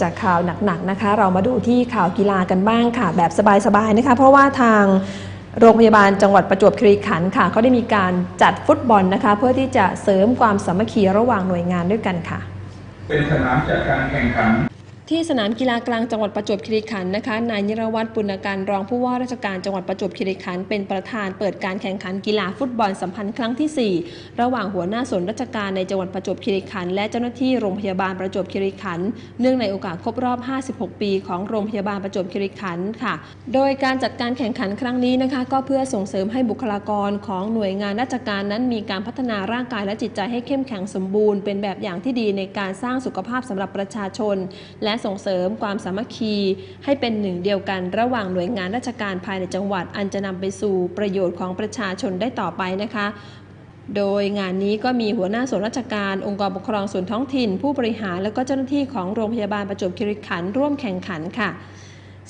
จากข่าวหนักๆนะคะ เรามาดูที่ข่าวกีฬากันบ้างค่ะ แบบสบายๆนะคะ เพราะว่าทางโรงพยาบาลจังหวัดประจวบคีรีขันธ์ค่ะเขาได้มีการจัดฟุตบอลนะคะ เพื่อที่จะเสริมความสามัคคีระหว่างหน่วยงานด้วยกันค่ะ เป็นสนามจัดการแข่งขัน ที่สนามกีฬากลางจังหวัดประจวบคีรีขันธ์นะคะ นายนิรวัตรปุณการรองผู้ว่าราชการจังหวัดประจวบคีรีขันธ์เป็นประธานเปิดการแข่งขันกีฬาฟุตบอลสัมพันธ์ครั้งที่ 4 ระหว่างหัวหน้าส่วนราชการในจังหวัดประจวบคีรีขันธ์และเจ้าหน้าที่โรงพยาบาลประจวบคีรีขันธ์เนื่องในโอกาสครบรอบ 56 ปีของโรงพยาบาลประจวบคีรีขันธ์ค่ะ โดยการจัดการแข่งขันครั้งนี้นะคะ ก็เพื่อส่งเสริมให้บุคลากรของหน่วยงานราชการนั้นมีการพัฒนาร่างกายและจิตใจให้เข้มแข็งสมบูรณ์เป็นแบบอย่างที่ดีในการสร้างสุขภาพสำหรับประชาชน และส่งเสริมความสามัคคี ให้เป็นหนึ่งเดียวกันระหว่างหน่วยงานราชการภายในจังหวัด อันจะนำไปสู่ประโยชน์ของประชาชนได้ต่อไปนะคะโดยงานนี้ก็มีหัวหน้าส่วนราชการ องค์กรปกครองส่วนท้องถิ่น ผู้บริหารและก็เจ้าหน้าที่ของโรงพยาบาลประจวบคีรีขันธ์ร่วมแข่งขันค่ะ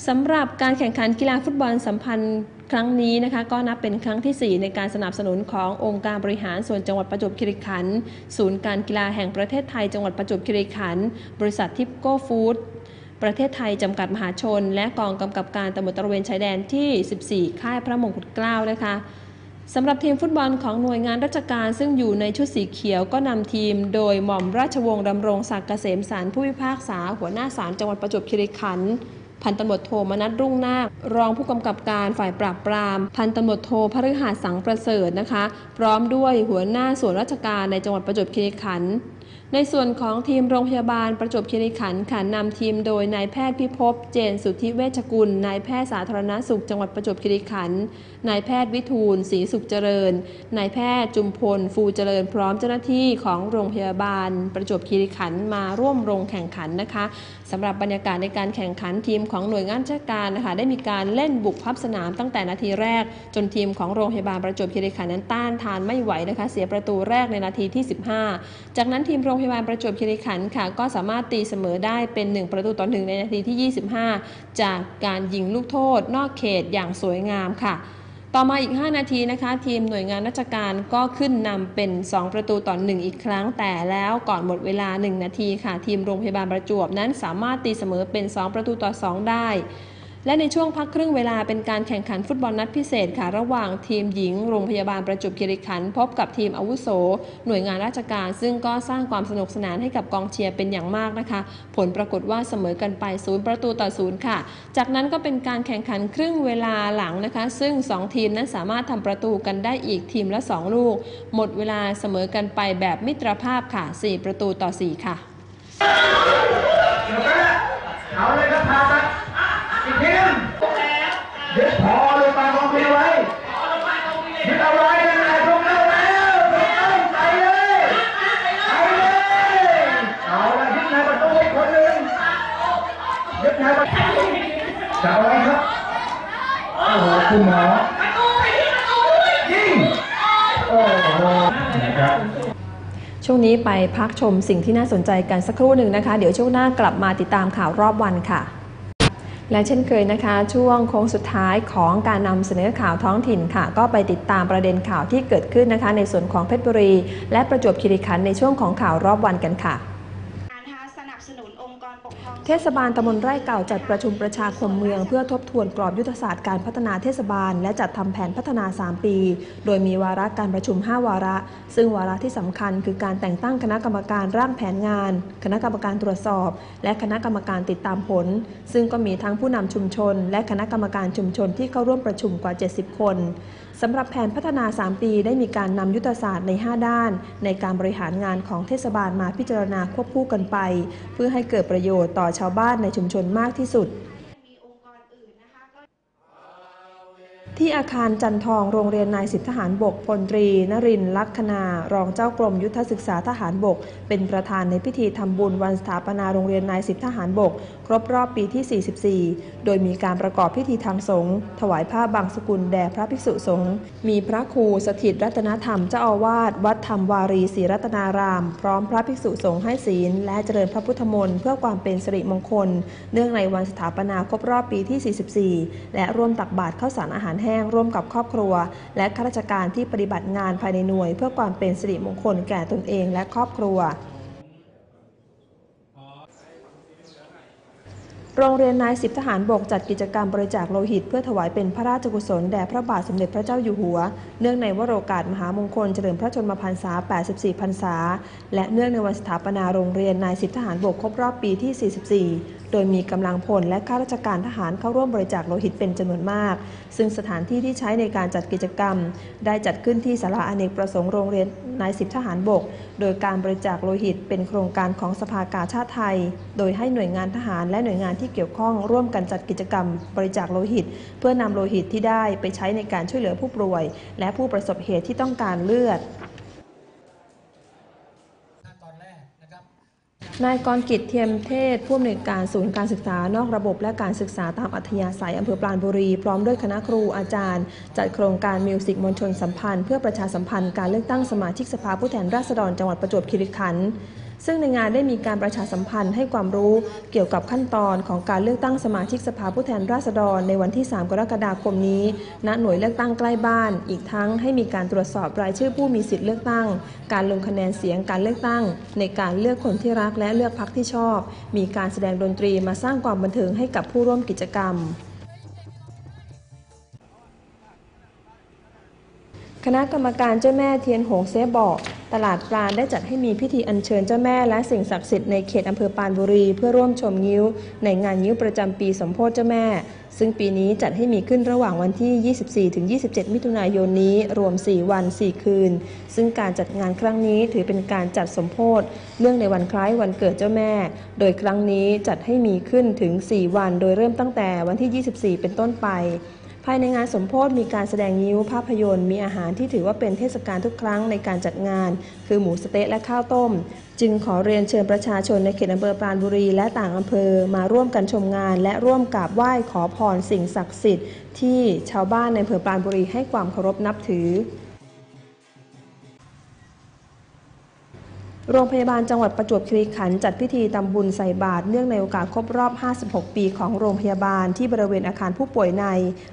สำหรับการแข่งขันกีฬาฟุตบอลสัมพันธ์ ครั้งนี้นะคะก็นับเป็นครั้งที่ 4 ในการสนับสนุนขององค์การบริหารส่วนจังหวัดประจวบคีรีขันธ์ศูนย์การกีฬาแห่งประเทศไทยจังหวัดประจวบคีรีขันธ์บริษัททิปโก้ฟู้ดประเทศไทยจำกัดมหาชน และกองกำกับการตำรวจตระเวนชายแดนที่ 14 ค่ายพระมงกุฎเกล้านะคะสำหรับทีมฟุตบอลของหน่วยงานราชการซึ่งอยู่ในชุดสีเขียวก็นำทีมโดยหม่อมราชวงศ์ดำรงศักดิ์เกษมสารผู้พิพากษาหัวหน้าศาลจังหวัดประจวบคีรีขันธ์ พันตำรวจโทมนัทรุ่งนาครองผู้กำกับการฝ่ายปราบปราม พันตำรวจโทพฤหัสสังประเสริฐนะคะ พร้อมด้วยหัวหน้าส่วนราชการในจังหวัดประจวบคีรีขันธ์ในส่วนของทีมโรงพยาบาลประจวบคีรีขันธ์ค่ะนำทีมโดยนายแพทย์พิภพเจนสุทธิเวชกุล นายแพทย์สาธารณสุขจังหวัดประจวบคีรีขันธ์ นายแพทย์วิทูลศรีสุขเจริญ นายแพทย์จุมพล ฟูเจริญ พร้อมเจ้าหน้าที่ของโรงพยาบาลประจวบคีรีขันธ์มาร่วมลงแข่งขันนะคะสำหรับบรรยากาศในการแข่งขันทีมของหน่วยงานราชการนะคะได้มีการเล่นบุกพับสนามตั้งแต่นาทีแรก จนทีมของโรงพยาบาลประจวบคีรีขันธ์นั้นต้านทานไม่ไหวนะคะเสียประตูแรกในนาทีที่ 15 จากนั้นทีมโรงพยาบาลประจวบคีรีขันธ์ค่ะ ก็สามารถตีเสมอได้เป็น 1 ประตูต่อหนึ่งในนาทีที่ 25 จากการยิงลูกโทษ นอกเขตอย่างสวยงามค่ะ ต่อมาอีก 5 นาทีนะคะ ทีมหน่วยงานราชการก็ขึ้นนำเป็น 2 ประตูต่อ1อีกครั้ง แต่แล้วก่อนหมดเวลา 1 นาทีค่ะ ทีมโรงพยาบาลประจวบนั้นสามารถตีเสมอเป็น 2 ประตูต่อ 2 ได้ และในช่วงพักครึ่งเวลาเป็นการแข่งขันฟุตบอลนัดพิเศษค่ะ ระหว่างทีมหญิงโรงพยาบาลประจวบคีรีขันธ์พบกับทีมอาวุโส หน่วยงานราชการ ซึ่งก็สร้างความสนุกสนานให้กับกองเชียร์เป็นอย่างมากนะคะ ผลปรากฏว่าเสมอกันไปศูนย์ประตูต่อศูนย์ค่ะ จากนั้นก็เป็นการแข่งขันครึ่งเวลาหลังนะคะ ซึ่ง 2 ทีมนั้นสามารถทำประตูกันได้อีกทีมละ 2 ลูก หมดเวลาเสมอกันไปแบบมิตรภาพค่ะ 4 ประตูต่อ 4 ค่ะเอาเลยครับพาตัดอีกทีหนึงยึดพอลงมาของพีไว้ยึดเอาไว้นั่นแหละตรงนั้นแล้วตรงนั้นไปเลยไปเลยเอาละยึดในประตูอีกคนหนึ่งยึดในประตู จะเอาไว้ครับโอ้โหคุณหมอยิงโอ้โหนะครับช่วงนี้ไปพักชมสิ่งที่น่าสนใจกันสักครู่หนึ่งนะคะ เดี๋ยวช่วงหน้ากลับมาติดตามข่าวรอบวันค่ะ และเช่นเคยนะคะ ช่วงโค้งสุดท้ายของการนำเสนอข่าวท้องถิ่นค่ะ ก็ไปติดตามประเด็นข่าวที่เกิดขึ้นนะคะ ในส่วนของเพชรบุรี และประจวบคีรีขันธ์ในช่วงของข่าวรอบวันกันค่ะ เทศบาลตำบลไร่เก่าจัดประชุมประชาคมเมือง เพื่อทบทวนกรอบยุทธศาสตร์การพัฒนาเทศบาล และจัดทำแผนพัฒนา 3 ปี โดยมีวาระการประชุม 5 วาระ ซึ่งวาระที่สำคัญคือการแต่งตั้งคณะกรรมการร่างแผนงาน คณะกรรมการตรวจสอบ และคณะกรรมการติดตามผล ซึ่งก็มีทั้งผู้นำชุมชน และคณะกรรมการชุมชนที่เข้าร่วมประชุมกว่า 70 คนสำหรับแผนพัฒนา 3 ปีได้มีการนำยุทธศาสตร์ใน 5 ด้าน ในการบริหารงานของเทศบาลมาพิจารณาควบคู่กันไป เพื่อให้เกิดประโยชน์ต่อชาวบ้านในชุมชนมากที่สุดมีองค์กรอื่นนะคะก็ที่อาคารจันทองโรงเรียนนายสิบทหารบกพลตรี นรินลักษณารองเจ้ากรมยุทธศึกษาทหารบก เป็นประธานในพิธีทำบุญวันสถาปนาโรงเรียนนายสิบทหารบก ครบรอบปีที่ 44 โดยมีการประกอบพิธีทางสงฆ์ถวายผ้าบางสกุลแด่พระภิกษุสงฆ์มีพระครูสถิตรัตนธรรมเจ้าอาวาสวัดธรรมวารีศรีรัตนาราม พร้อมพระภิกษุสงฆ์ให้ศีล และเจริญพระพุทธมนต์เพื่อความเป็นสิริมงคล เนื่องในวันสถาปนาครบรอบปีที่ 44 และร่วมตักบาตรข้าวสารอาหารแห้งร่วมกับครอบครัว และข้าราชการที่ปฏิบัติงานภายในหน่วย เพื่อความเป็นสิริมงคลแก่ตนเองและครอบครัว โรงเรียนนายสิบทหารบกจัดกิจกรรมบริจาคโลหิต เพื่อถวายเป็นพระราชกุศลแด่พระบาทสมเด็จพระเจ้าอยู่หัว เนื่องในวโรกาสมหามงคลเฉลิมพระชนมพรรษา 84 พรรษา และเนื่องในวันสถาปนาโรงเรียนนายสิบทหารบกครบรอบปีที่ 44 โดยมีกำลังพลและข้าราชการทหารเข้าร่วมบริจาคโลหิตเป็นจำนวนมาก ซึ่งสถานที่ที่ใช้ในการจัดกิจกรรม ได้จัดขึ้นที่ศาลาอเนกประสงค์โรงเรียนนายสิบทหารบก โดยการบริจาคโลหิตเป็นโครงการของสภากาชาติไทย โดยให้หน่วยงานทหารและหน่วยงานที่เกี่ยวข้องร่วมกันจัดกิจกรรมบริจาคโลหิต เพื่อนำโลหิตที่ได้ไปใช้ในการช่วยเหลือผู้ป่วย และผู้ประสบเหตุที่ต้องการเลือดตอนแรกนะครับนายกรกิจเทียมเทศผู้อำนวยการศูนย์การศึกษานอกระบบและการศึกษาตามอัธยาศัยอำเภอปราณบุรี พร้อมด้วยคณะครูอาจารย์ จัดโครงการมิวสิกมวลชนสัมพันธ์เพื่อประชาสัมพันธ์การเลือกตั้งสมาชิกสภาผู้แทนราษฎรจังหวัดประจวบคีรีขันธ์ ซึ่งในงานได้มีการประชาสัมพันธ์ให้ความรู้เกี่ยวกับขั้นตอนของการเลือกตั้งสมาชิกสภาผู้แทนราษฎรในวันที่ 3 กรกฎาคมนี้ ณ หน่วยเลือกตั้งใกล้บ้าน อีกทั้งให้มีการตรวจสอบรายชื่อผู้มีสิทธิเลือกตั้ง การลงคะแนนเสียงการเลือกตั้ง ในการเลือกคนที่รักและเลือกพรรคที่ชอบ มีการแสดงดนตรีมาสร้างความบันเทิงให้กับผู้ร่วมกิจกรรมคณะกรรมการเจ้าแม่เทียนหงเซบอก ตลาดปลาได้จัดให้มีพิธีอัญเชิญเจ้าแม่และสิ่งศักดิ์สิทธิ์ในเขตอำเภอปานบุรี เพื่อร่วมชมงิ้ว ในงานงิ้วประจำปีสมโพธิเจ้าแม่ ซึ่งปีนี้จัดให้มีขึ้นระหว่างวันที่ 24-27 มิถุนายนนี้ รวม 4 วัน 4 คืน ซึ่งการจัดงานครั้งนี้ถือเป็นการจัดสมโพธิเนื่องในวันคล้ายวันเกิดเจ้าแม่ โดยครั้งนี้จัดให้มีขึ้นถึง 4 วัน โดยเริ่มตั้งแต่วันที่ 24 เป็นต้นไป ภายในงานสมโพธิมีการแสดงยิ้วภาพยนตร์ มีอาหารที่ถือว่าเป็นเทศกาลทุกครั้งในการจัดงาน คือหมูสเต๊ะและข้าวต้ม จึงขอเรียนเชิญประชาชนในเขตอำเภอปราณบุรีและต่างอำเภอมาร่วมกันชมงาน และร่วมกราบไหว้ขอพรสิ่งศักดิ์สิทธิ์ที่ชาวบ้านในอำเภอปราณบุรีให้ความเคารพนับถือ โรงพยาบาลจังหวัดประจวบคีรีขันธ์จัดพิธีทำบุญใส่บาตรเนื่องในโอกาสครบรอบ 56 ปีของโรงพยาบาลที่บริเวณอาคารผู้ป่วยใน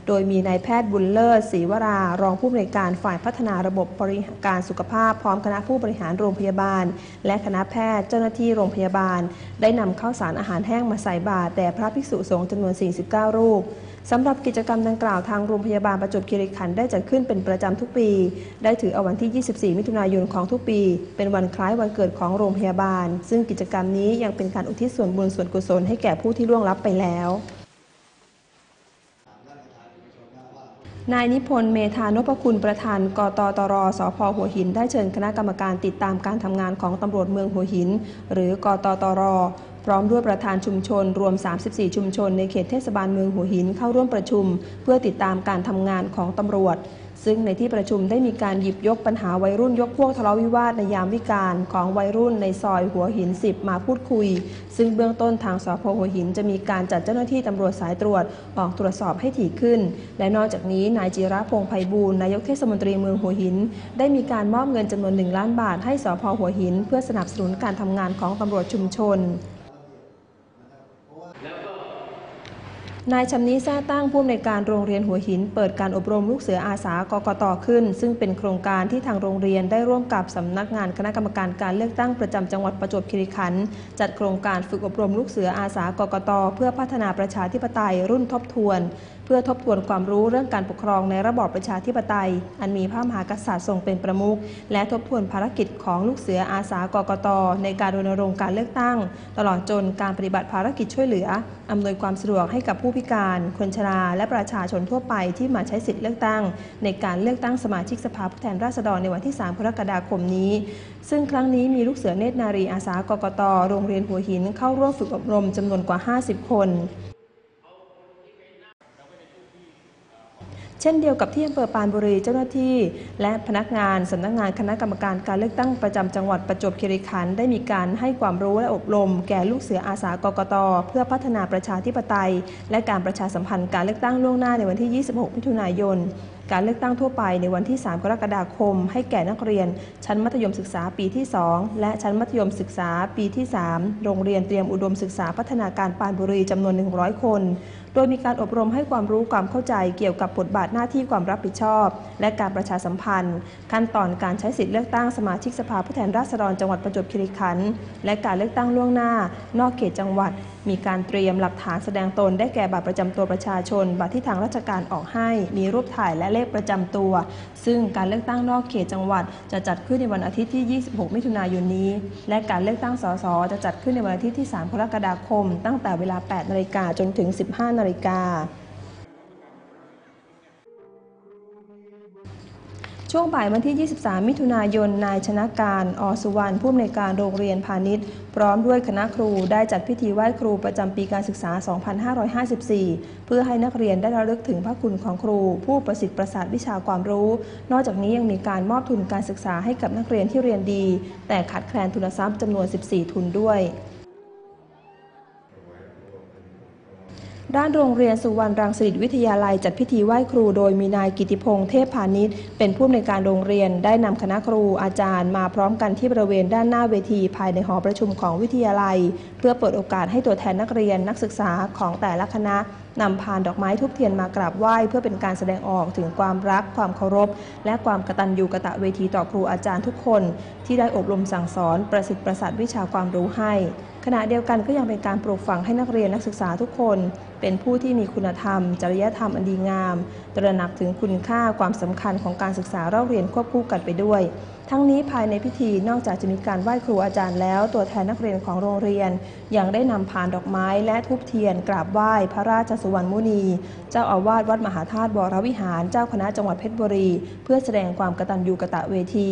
โดยมีนายแพทย์บุญเลิศศรีวรา รองผู้อำนวยการฝ่ายพัฒนาระบบบริการสุขภาพ พร้อมคณะผู้บริหารโรงพยาบาล และคณะแพทย์เจ้าหน้าที่โรงพยาบาล ได้นำข้าวสารอาหารแห้งมาใส่บาตรแด่พระภิกษุสงฆ์จำนวน 49 รูป สำหรับกิจกรรมดังกล่าวทางโรงพยาบาลประจวบคีรีขันธ์ได้จัดขึ้นเป็นประจำทุกปี ได้ถือเอาวันที่ 24 มิถุนายนของทุกปี เป็นวันคล้ายวันเกิดของโรงพยาบาล ซึ่งกิจกรรมนี้ยังเป็นการอุทิศส่วนบุญส่วนกุศลให้แก่ผู้ที่ล่วงลับไปแล้วนายนิพนธ์เมธานพคุณประธานกตตรสพหัวหิน ได้เชิญคณะกรรมการติดตามการทำงานของตำรวจเมืองหัวหิน หรือกตตร พร้อมด้วยประธานชุมชนรวม 34 ชุมชนในเขตเทศบาลเมืองหัวหินเข้าร่วมประชุม เพื่อติดตามการทำงานของตำรวจ ซึ่งในที่ประชุมได้มีการหยิบยกปัญหาวัยรุ่นยกพวกทะเลาะวิวาทในยามวิกาลของวัยรุ่นในซอยหัวหิน 10 มาพูดคุย ซึ่งเบื้องต้นทางสพหัวหินจะมีการจัดเจ้าหน้าที่ตำรวจสายตรวจออกตรวจสอบให้ถี่ขึ้น และนอกจากนี้นายจิระพงษ์ไพบูลนายกเทศมนตรีเมืองหัวหิน ได้มีการมอบเงินจำนวน1ล้านบาทให้สพหัวหิน เพื่อสนับสนุนการทำงานของตำรวจชุมชน นายชำนี้แท้ตั้งผู้อำนวยการโรงเรียนหัวหิน เปิดการอบรมลูกเสืออาสากกตขึ้น ซึ่งเป็นโครงการที่ทางโรงเรียนได้ร่วมกับสำนักงานคณะกรรมการการเลือกตั้งประจำจังหวัดประจวบคีรีขันธ์จัดโครงการฝึกอบรมลูกเสืออาสากกตเพื่อพัฒนาประชาธิปไตยรุ่นทบทวน เพื่อทบทวนความรู้เรื่องการปกครองในระบอบประชาธิปไตย อันมีพระมหากษัตริย์ทรงเป็นประมุขและทบทวนภารกิจของลูกเสืออาสากกตในการรณรงค์การเลือกตั้ง ตลอดจนการปฏิบัติภารกิจช่วยเหลืออำนวยความสะดวกให้กับผู้พิการ คนชรา และประชาชนทั่วไปที่มาใช้สิทธิเลือกตั้ง ในการเลือกตั้งสมาชิกสภาผู้แทนราษฎรในวันที่ 3 กรกฎาคมนี้ ซึ่งครั้งนี้มีลูกเสือเนตรนารีอาสากกต โรงเรียนหัวหินเข้าร่วมฝึกอบรมจำนวนกว่า 50 คน ช่นเดียวกับที่อำเภอปานบุรีเจ้าหน้าที่ และพนักงานสำนักงานคณะกรรมการการเลือกตั้งประจำจังหวัดประจวบคีรีขันธ์ได้มีการให้ความรู้และอบรม แก่ลูกเสืออาสากกต เพื่อพัฒนาประชาธิปไตย และการประชาสัมพันธ์การเลือกตั้งล่วงหน้าในวันที่ 26 มิถุนายน การเลือกตั้งทั่วไปในวันที่ 3 กรกฎาคม ให้แก่นักเรียน ชั้นมัธยมศึกษาปีที่ 2 และชั้นมัธยมศึกษาปีที่ 3 โรงเรียนเตรียมอุดมศึกษาพัฒนาการปานบุรีจำนวน 100 คน โดยมีการอบรมให้ความรู้ความเข้าใจเกี่ยวกับบทบาทหน้าที่ความรับผิดชอบ และการประชาสัมพันธ์ ขั้นตอนการใช้สิทธิเลือกตั้งสมาชิกสภาผู้แทนราษฎรจังหวัดประจวบคีรีขันธ์และการเลือกตั้งล่วงหน้า นอกเขตจังหวัด มีการเตรียมหลักฐานแสดงตนได้แก่บัตรประจำตัวประชาชน บัตรที่ทางราชการออกให้ มีรูปถ่ายและเลขประจำตัว ซึ่งการเลือกตั้งนอกเขตจังหวัด จะจัดขึ้นในวันอาทิตย์ที่ 26 มิถุนายนนี้ และการเลือกตั้งสสจะจัดขึ้นในวันอาทิตย์ที่ 3 กรกฎาคม ตั้งแต่เวลา 8 นาฬิกาจนถึง 15นาฬิกา ช่วงบ่ายวันที่ 23 มิถุนายน นายชนะการ อสุวรรณผู้อำนวยการโรงเรียนพาณิชย์ พร้อมด้วยคณะครูได้จัดพิธีไหว้ครูประจำปีการศึกษา 2554 เพื่อให้นักเรียนได้ระลึกถึงพระคุณของครู ผู้ประสิทธิ์ประสาทวิชาความรู้ นอกจากนี้ยังมีการมอบทุนการศึกษาให้กับนักเรียนที่เรียนดี แต่ขาดแคลนทุนทรัพย์จำนวน 14 ทุนด้วย ด้านโรงเรียนสุวรรณรังสิตวิทยาลัยจัดพิธีไหว้ครูโดยมีนายกิติพงษ์เทพพาณิชย์เป็นผู้อำนวยการโรงเรียนได้นำคณะครูอาจารย์มาพร้อมกันที่บริเวณด้านหน้าเวทีภายในหอประชุมของวิทยาลัย เพื่อเปิดโอกาสให้ตัวแทนนักเรียนนักศึกษาของแต่ละคณะ นำพานดอกไม้ทุบเทียนมากราบไหว้ เพื่อเป็นการแสดงออกถึงความรัก ความเคารพ และความกตัญญูกะตะเวทีต่อครูอาจารย์ทุกคน ที่ได้อบรมสั่งสอนประสิทธิ์ประสาทวิชาความรู้ให้ ขณะเดียวกันก็ยังเป็นการปลูกฝังให้นักเรียนนักศึกษาทุกคน เป็นผู้ที่มีคุณธรรม จริยธรรมอันดีงาม ตระหนักถึงคุณค่าความสำคัญของการศึกษาเล่าเรียนควบคู่กันไปด้วย ทั้งนี้ภายในพิธีนอกจากจะมีการไหว้ครูอาจารย์แล้ว ตัวแทนนักเรียนของโรงเรียน ยังได้นำพานดอกไม้และทูบเทียนกราบไหว้พระราชสุวรรณมุนี เจ้าอาวาสวัดมหาธาตุวรวิหาร เจ้าคณะจังหวัดเพชรบุรี เพื่อแสดงความกตัญญูกะตะเวที